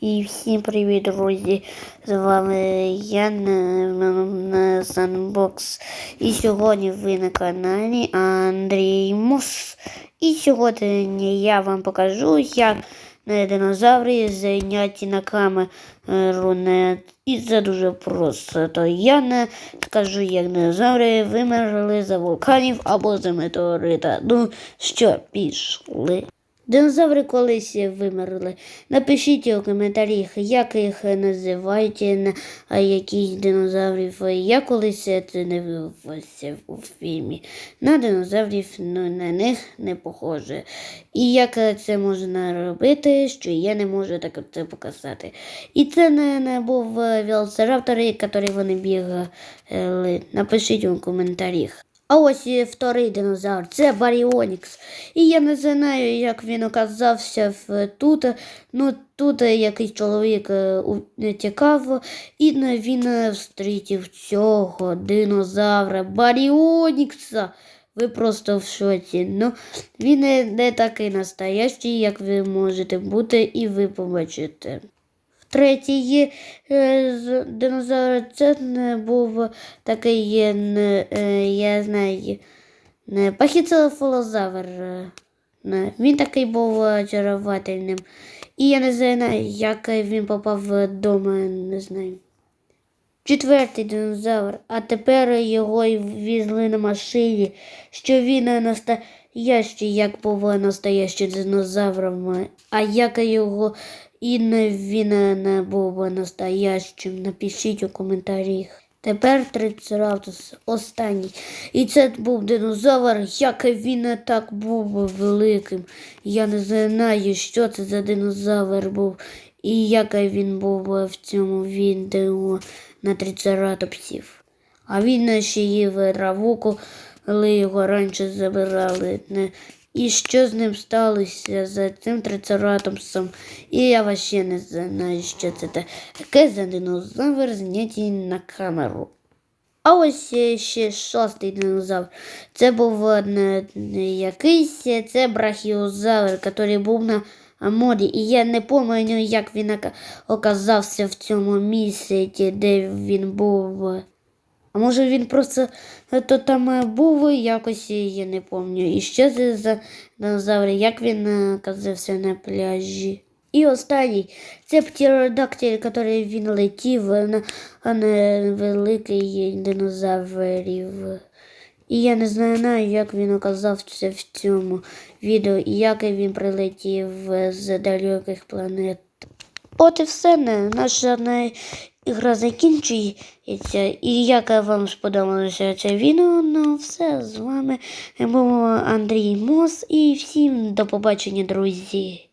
І всім привіт, друзі! З вами я на, на І сьогодні ви на каналі Андрій Мус. І сьогодні я вам покажу, як на динозаври зайняті на камеру. І це дуже просто. То я не скажу, як динозаври вимерли за вулканів або за метеорита. Ну що, пішли. Динозаври колись вимерли. Напишіть у коментарях, як їх називають, на- яких динозаврів. Я колись це не дивився у фільмі. На динозаврів ну, на них не похоже. І як це можна робити, що я не можу так це показати. І це не, не був велоцираптор, який вони бігали. Напишіть у коментарях. А ось і вторий динозавр, це Баріонікс. І я не знаю, як він оказався в тут. Ну тут якийсь чоловік е, тікав, і він е, встрітив цього динозавра Баріонікса. Ви просто в шоці. Ну, він не такий настоящий, як ви можете бути, і ви побачите. Третій е, динозавр це не був такий, е, е, я знаю, не. Він такий був очаровательним. І я не знаю, як він попав вдома, не знаю. Четвертий динозавр, а тепер його й везли на машині, що він настоящий, як був настоящим динозавром, а як його і не він не був настоящим. Напишіть у коментарях. Тепер трицератус останній. І це був динозавр, як він так був великим. Я не знаю, що це за динозавр був і як він був в цьому відео на трицератопсів. А він ще їв траву, коли його раніше забирали. Не- І що з ним сталося за цим трицератопсом? І я вообще не знаю, що це таке за динозавр знятий на камеру. А ось е, ще шостий динозавр. Це був е, не, не якийсь, е, це брахіозавр, який був на морі. І я не пам'ятаю, як він оказався в цьому місці, де він був. А може він просто е, то там е, був якось, е, я не пам'ятаю. І що це за динозавр, як він е, оказався на пляжі. І останній це птеродактиль, який він летів, е, на- великий динозаврів. І я не знаю, як він оказався в цьому відео, і як він прилетів е, з далеких планет. От і все, не, ігра закінчується. І як вам сподобалося це відео, ну все, з вами був Андрій Мос і всім до побачення, друзі.